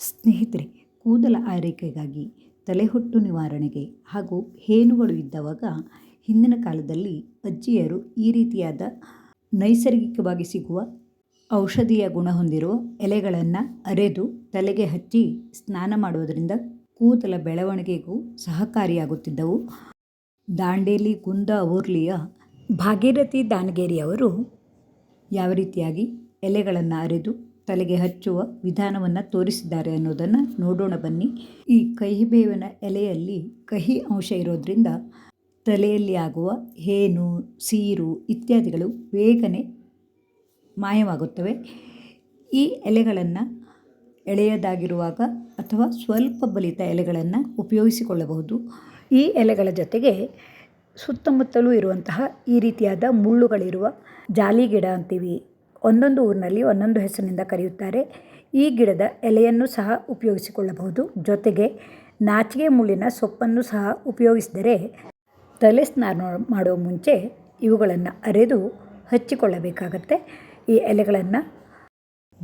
ಸ್ನೇಹಿತರೆ, ಕೂದಲ ಆರೈಕೆಗಾಗಿ ತಲೆಹೊಟ್ಟು ನಿವಾರಣೆಗೆ ಹಾಗೂ ಹೇನುಗಳು ಇದ್ದವಾಗ ಹಿಂದಿನ ಕಾಲದಲ್ಲಿ ಅಜ್ಜಿಯರು ಈ ರೀತಿಯಾದ ನೈಸರ್ಗಿಕವಾಗಿ ಸಿಗುವ ಔಷಧೀಯ ಗುಣ ಹೊಂದಿರುವ ಎಲೆಗಳನ್ನು ಅರೆದು ತಲೆಗೆ ಹಚ್ಚಿ ಸ್ನಾನ ಮಾಡುವುದರಿಂದ ಕೂದಲ ಬೆಳವಣಿಗೆಗೂ ಸಹಕಾರಿಯಾಗುತ್ತಿದ್ದವು. ದಾಂಡೇಲಿ, ಗುಂದ, ಊರ್ಲಿಯ ಭಾಗೀರಥಿ ದಾನಗೇರಿಯವರು ಯಾವ ರೀತಿಯಾಗಿ ಎಲೆಗಳನ್ನು ಅರೆದು ತಲೆಗೆ ಹಚ್ಚುವ ವಿಧಾನವನ್ನು ತೋರಿಸಿದ್ದಾರೆ ಅನ್ನೋದನ್ನು ನೋಡೋಣ ಬನ್ನಿ. ಈ ಕಹಿಬೇವಿನ ಎಲೆಯಲ್ಲಿ ಕಹಿ ಅಂಶ ಇರೋದ್ರಿಂದ ತಲೆಯಲ್ಲಿ ಆಗುವ ಹೇನು, ಸೀರು ಇತ್ಯಾದಿಗಳು ಬೇಗನೆ ಮಾಯವಾಗುತ್ತವೆ. ಈ ಎಲೆಗಳನ್ನು ಎಳೆಯದಾಗಿರುವಾಗ ಅಥವಾ ಸ್ವಲ್ಪ ಬಲಿತ ಎಲೆಗಳನ್ನು ಉಪಯೋಗಿಸಿಕೊಳ್ಳಬಹುದು. ಈ ಎಲೆಗಳ ಜೊತೆಗೆ ಸುತ್ತಮುತ್ತಲೂ ಇರುವಂತಹ ಈ ರೀತಿಯಾದ ಮುಳ್ಳುಗಳಿರುವ ಜಾಲಿ ಗಿಡ ಅಂತೀವಿ ಒಂದೊಂದು ಊರಿನಲ್ಲಿ ಒಂದೊಂದು ಹೆಸರಿನಿಂದ ಕರೆಯುತ್ತಾರೆ. ಈ ಗಿಡದ ಎಲೆಯನ್ನು ಸಹ ಉಪಯೋಗಿಸಿಕೊಳ್ಳಬಹುದು. ಜೊತೆಗೆ ನಾಚಿಗೆ ಮುಳ್ಳಿನ ಸೊಪ್ಪನ್ನು ಸಹ ಉಪಯೋಗಿಸಿದರೆ ತಲೆ ಸ್ನಾನ ಮಾಡುವ ಮುಂಚೆ ಇವುಗಳನ್ನು ಅರೆದು ಹಚ್ಚಿಕೊಳ್ಳಬೇಕಾಗತ್ತೆ. ಈ ಎಲೆಗಳನ್ನು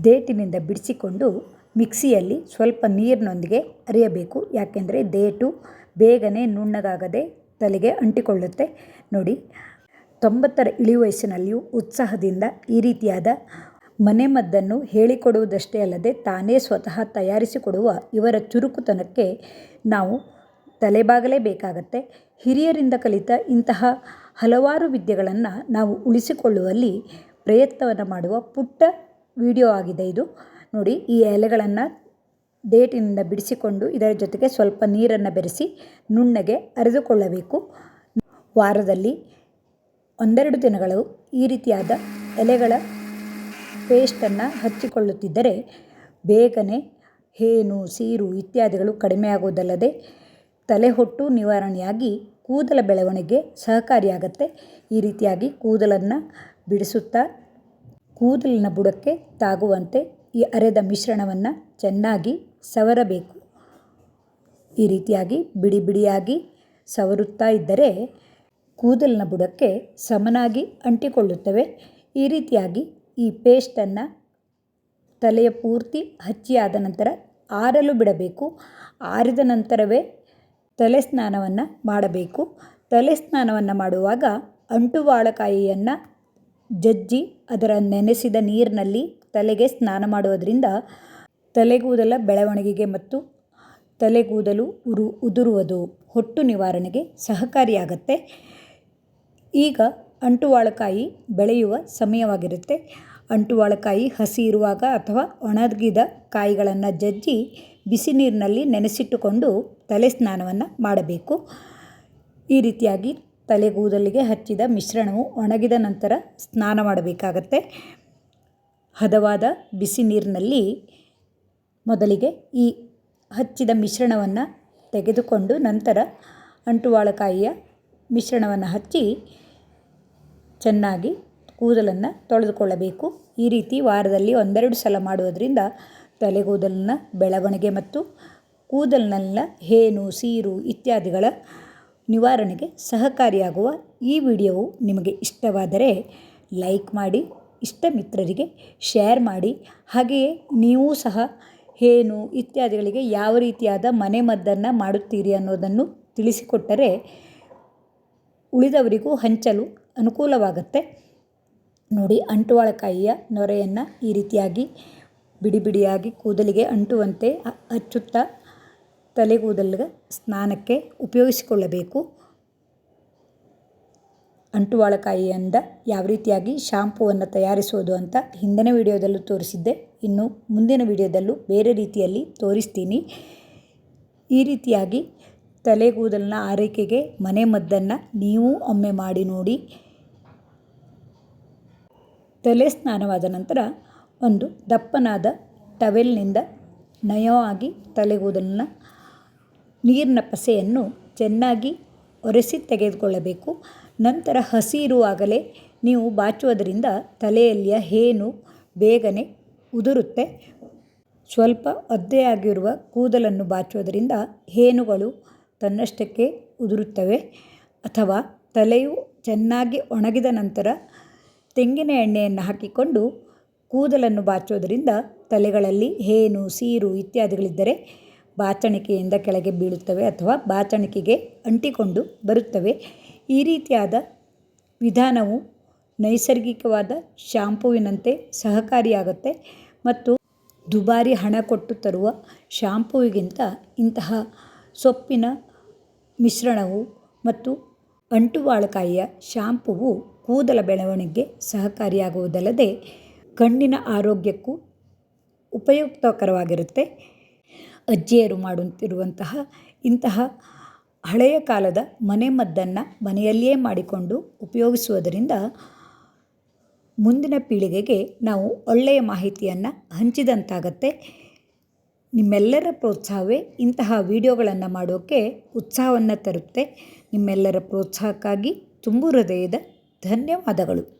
ದೇಟಿನಿಂದ ಬಿಡಿಸಿಕೊಂಡು ಮಿಕ್ಸಿಯಲ್ಲಿ ಸ್ವಲ್ಪ ನೀರಿನೊಂದಿಗೆ ಅರಿಯಬೇಕು. ಯಾಕೆಂದರೆ ದೇಟು ಬೇಗನೆ ನುಣ್ಣಗಾಗದೆ ತಲೆಗೆ ಅಂಟಿಕೊಳ್ಳುತ್ತೆ. ನೋಡಿ ತೊಂಬತ್ತರ ಇಳಿ ವಯಸ್ಸಿನಲ್ಲಿಯೂ ಉತ್ಸಾಹದಿಂದ ಈ ರೀತಿಯಾದ ಮನೆಮದ್ದನ್ನು ಹೇಳಿಕೊಡುವುದಷ್ಟೇ ಅಲ್ಲದೆ ತಾನೇ ಸ್ವತಃ ತಯಾರಿಸಿಕೊಡುವ ಇವರ ಚುರುಕುತನಕ್ಕೆ ನಾವು ತಲೆಬಾಗಲೇಬೇಕಾಗತ್ತೆ. ಹಿರಿಯರಿಂದ ಕಲಿತ ಇಂತಹ ಹಲವಾರು ವಿದ್ಯೆಗಳನ್ನು ನಾವು ಉಳಿಸಿಕೊಳ್ಳುವಲ್ಲಿ ಪ್ರಯತ್ನವನ್ನು ಮಾಡುವ ಪುಟ್ಟ ವಿಡಿಯೋ ಆಗಿದೆ ಇದು. ನೋಡಿ, ಈ ಎಲೆಗಳನ್ನು ಡೇಟಿನಿಂದ ಬಿಡಿಸಿಕೊಂಡು ಇದರ ಜೊತೆಗೆ ಸ್ವಲ್ಪ ನೀರನ್ನು ಬೆರೆಸಿ ನುಣ್ಣಗೆ ಅರೆದುಕೊಳ್ಳಬೇಕು. ವಾರದಲ್ಲಿ ಒಂದೆರಡು ದಿನಗಳು ಈ ರೀತಿಯಾದ ಎಲೆಗಳ ಪೇಸ್ಟನ್ನು ಹಚ್ಚಿಕೊಳ್ಳುತ್ತಿದ್ದರೆ ಬೇಗನೆ ಹೇನು, ಸೀರು ಇತ್ಯಾದಿಗಳು ಕಡಿಮೆಯಾಗುವುದಲ್ಲದೆ ತಲೆಹೊಟ್ಟು ನಿವಾರಣೆಯಾಗಿ ಕೂದಲ ಬೆಳವಣಿಗೆ ಸಹಕಾರಿಯಾಗತ್ತೆ. ಈ ರೀತಿಯಾಗಿ ಕೂದಲನ್ನು ಬಿಡಿಸುತ್ತಾ ಕೂದಲಿನ ಬುಡಕ್ಕೆ ತಾಗುವಂತೆ ಈ ಅರೆದ ಮಿಶ್ರಣವನ್ನು ಚೆನ್ನಾಗಿ ಸವರಬೇಕು. ಈ ರೀತಿಯಾಗಿ ಬಿಡಿ ಬಿಡಿಯಾಗಿ ಸವರುತ್ತಾ ಇದ್ದರೆ ಕೂದಲಿನ ಬುಡಕ್ಕೆ ಸಮನಾಗಿ ಅಂಟಿಕೊಳ್ಳುತ್ತವೆ. ಈ ರೀತಿಯಾಗಿ ಈ ಪೇಸ್ಟನ್ನು ತಲೆಯ ಪೂರ್ತಿ ಹಚ್ಚಿಯಾದ ನಂತರ ಆರಲು ಬಿಡಬೇಕು. ಆರಿದ ನಂತರವೇ ತಲೆ ಸ್ನಾನವನ್ನು ಮಾಡಬೇಕು. ತಲೆ ಸ್ನಾನವನ್ನು ಮಾಡುವಾಗ ಅಂಟುವಾಳಕಾಯಿಯನ್ನು ಜಜ್ಜಿ ಅದರ ನೆನೆಸಿದ ನೀರಿನಲ್ಲಿ ತಲೆಗೆ ಸ್ನಾನ ಮಾಡುವುದರಿಂದ ತಲೆಗೂದಲ ಬೆಳವಣಿಗೆಗೆ ಮತ್ತು ತಲೆಗೂದಲು ಉರು, ಉದುರುವುದು, ಹೊಟ್ಟು ನಿವಾರಣೆಗೆ ಸಹಕಾರಿಯಾಗತ್ತೆ. ಈಗ ಅಂಟುವಾಳಕಾಯಿ ಬೆಳೆಯುವ ಸಮಯವಾಗಿರುತ್ತೆ. ಅಂಟುವಾಳಕಾಯಿ ಹಸಿ ಇರುವಾಗ ಅಥವಾ ಒಣಗಿದ ಕಾಯಿಗಳನ್ನು ಜಜ್ಜಿ ಬಿಸಿ ನೀರಿನಲ್ಲಿ ನೆನೆಸಿಟ್ಟುಕೊಂಡು ತಲೆ ಸ್ನಾನವನ್ನು ಮಾಡಬೇಕು. ಈ ರೀತಿಯಾಗಿ ತಲೆಗೂದಲಿಗೆ ಹಚ್ಚಿದ ಮಿಶ್ರಣವು ಒಣಗಿದ ನಂತರ ಸ್ನಾನ ಮಾಡಬೇಕಾಗತ್ತೆ. ಹದವಾದ ಬಿಸಿ ನೀರಿನಲ್ಲಿ ಮೊದಲಿಗೆ ಈ ಹಚ್ಚಿದ ಮಿಶ್ರಣವನ್ನು ತೆಗೆದುಕೊಂಡು ನಂತರ ಅಂಟುವಾಳಕಾಯಿಯ ಮಿಶ್ರಣವನ್ನು ಹಚ್ಚಿ ಚೆನ್ನಾಗಿ ಕೂದಲನ್ನು ತೊಳೆದುಕೊಳ್ಳಬೇಕು. ಈ ರೀತಿ ವಾರದಲ್ಲಿ ಒಂದೆರಡು ಸಲ ಮಾಡುವುದರಿಂದ ತಲೆಗೂದಲಿನ ಬೆಳವಣಿಗೆ ಮತ್ತು ಕೂದಲಿನಲ್ಲಿನ ಹೇನು, ಸೀರು ಇತ್ಯಾದಿಗಳ ನಿವಾರಣೆಗೆ ಸಹಕಾರಿಯಾಗುವ ಈ ವಿಡಿಯೋವು ನಿಮಗೆ ಇಷ್ಟವಾದರೆ ಲೈಕ್ ಮಾಡಿ ಇಷ್ಟ ಮಿತ್ರರಿಗೆ ಶೇರ್ ಮಾಡಿ. ಹಾಗೆಯೇ ನೀವು ಸಹ ಹೇನು ಇತ್ಯಾದಿಗಳಿಗೆ ಯಾವ ರೀತಿಯಾದ ಮನೆಮದ್ದನ್ನು ಮಾಡುತ್ತೀರಿ ಅನ್ನೋದನ್ನು ತಿಳಿಸಿಕೊಟ್ಟರೆ ಉಳಿದವರಿಗೂ ಹಂಚಲು ಅನುಕೂಲವಾಗುತ್ತೆ. ನೋಡಿ, ಅಂಟುವಾಳಕಾಯಿಯ ನೊರೆಯನ್ನು ಈ ರೀತಿಯಾಗಿ ಬಿಡಿ ಬಿಡಿಯಾಗಿ ಕೂದಲಿಗೆ ಅಂಟುವಂತೆ ಹಚ್ಚುತ್ತಾ ತಲೆಗೂದಲಿಗೆ ಸ್ನಾನಕ್ಕೆ ಉಪಯೋಗಿಸಿಕೊಳ್ಳಬೇಕು. ಅಂಟುವಾಳಕಾಯಿಯಿಂದ ಯಾವ ರೀತಿಯಾಗಿ ಶಾಂಪೂವನ್ನು ತಯಾರಿಸುವುದು ಅಂತ ಹಿಂದಿನ ವಿಡಿಯೋದಲ್ಲೂ ತೋರಿಸಿದ್ದೆ. ಇನ್ನು ಮುಂದಿನ ವಿಡಿಯೋದಲ್ಲೂ ಬೇರೆ ರೀತಿಯಲ್ಲಿ ತೋರಿಸ್ತೀನಿ. ಈ ರೀತಿಯಾಗಿ ತಲೆಗೂದಲಿನ ಆರೈಕೆಗೆ ಮನೆಮದ್ದನ್ನು ನೀವು ಒಮ್ಮೆ ಮಾಡಿ ನೋಡಿ. ತಲೆ ಸ್ನಾನವಾದ ನಂತರ ಒಂದು ದಪ್ಪನಾದ ಟವೆಲ್ನಿಂದ ನಯವಾಗಿ ತಲೆಗೂದಲನ್ನ ನೀರಿನ ಪಸೆಯನ್ನು ಚೆನ್ನಾಗಿ ಒರೆಸಿ ತೆಗೆದುಕೊಳ್ಳಬೇಕು. ನಂತರ ಹಸಿ ಇರುವಾಗಲೇ ನೀವು ಬಾಚುವುದರಿಂದ ತಲೆಯಲ್ಲಿಯ ಹೇನು ಬೇಗನೆ ಉದುರುತ್ತೆ. ಸ್ವಲ್ಪ ಒದ್ದೆಯಾಗಿರುವ ಕೂದಲನ್ನು ಬಾಚುವುದರಿಂದ ಹೇನುಗಳು ತನ್ನಷ್ಟಕ್ಕೆ ಉದುರುತ್ತವೆ. ಅಥವಾ ತಲೆಯು ಚೆನ್ನಾಗಿ ಒಣಗಿದ ನಂತರ ತೆಂಗಿನ ಎಣ್ಣೆಯನ್ನು ಹಾಕಿಕೊಂಡು ಕೂದಲನ್ನು ಬಾಚೋದರಿಂದ ತಲೆಗಳಲ್ಲಿ ಹೇನು, ಸೀರು ಇತ್ಯಾದಿಗಳಿದ್ದರೆ ಬಾಚಣಿಕೆಯಿಂದ ಕೆಳಗೆ ಬೀಳುತ್ತವೆ ಅಥವಾ ಬಾಚಣಿಕೆಗೆ ಅಂಟಿಕೊಂಡು ಬರುತ್ತವೆ. ಈ ರೀತಿಯಾದ ವಿಧಾನವು ನೈಸರ್ಗಿಕವಾದ ಶಾಂಪುವಿನಂತೆ ಸಹಕಾರಿಯಾಗುತ್ತೆ ಮತ್ತು ದುಬಾರಿ ಹಣ ಕೊಟ್ಟು ತರುವ ಶಾಂಪುವಿಗಿಂತ ಇಂತಹ ಸೊಪ್ಪಿನ ಮಿಶ್ರಣವು ಮತ್ತು ಅಂಟುವಾಳಕಾಯಿಯ ಶಾಂಪುವು ಕೂದಲ ಬೆಳವಣಿಗೆಗೆ ಸಹಕಾರಿಯಾಗುವುದಲ್ಲದೆ ಕಣ್ಣಿನ ಆರೋಗ್ಯಕ್ಕೂ ಉಪಯುಕ್ತಕರವಾಗಿರುತ್ತೆ. ಅಜ್ಜಿಯರು ಮಾಡುತ್ತಿರುವಂತಹ ಇಂತಹ ಹಳೆಯ ಕಾಲದ ಮನೆಮದ್ದನ್ನು ಮನೆಯಲ್ಲಿಯೇ ಮಾಡಿಕೊಂಡು ಉಪಯೋಗಿಸುವುದರಿಂದ ಮುಂದಿನ ಪೀಳಿಗೆಗೆ ನಾವು ಒಳ್ಳೆಯ ಮಾಹಿತಿಯನ್ನು ಹಂಚಿದಂತಾಗತ್ತೆ. ನಿಮ್ಮೆಲ್ಲರ ಪ್ರೋತ್ಸಾಹವೇ ಇಂತಹ ವಿಡಿಯೋಗಳನ್ನು ಮಾಡೋಕ್ಕೆ ಉತ್ಸಾಹವನ್ನು ತರುತ್ತೆ. ನಿಮ್ಮೆಲ್ಲರ ಪ್ರೋತ್ಸಾಹಕ್ಕಾಗಿ ತುಂಬು ಹೃದಯದ ಧನ್ಯವಾದಗಳು.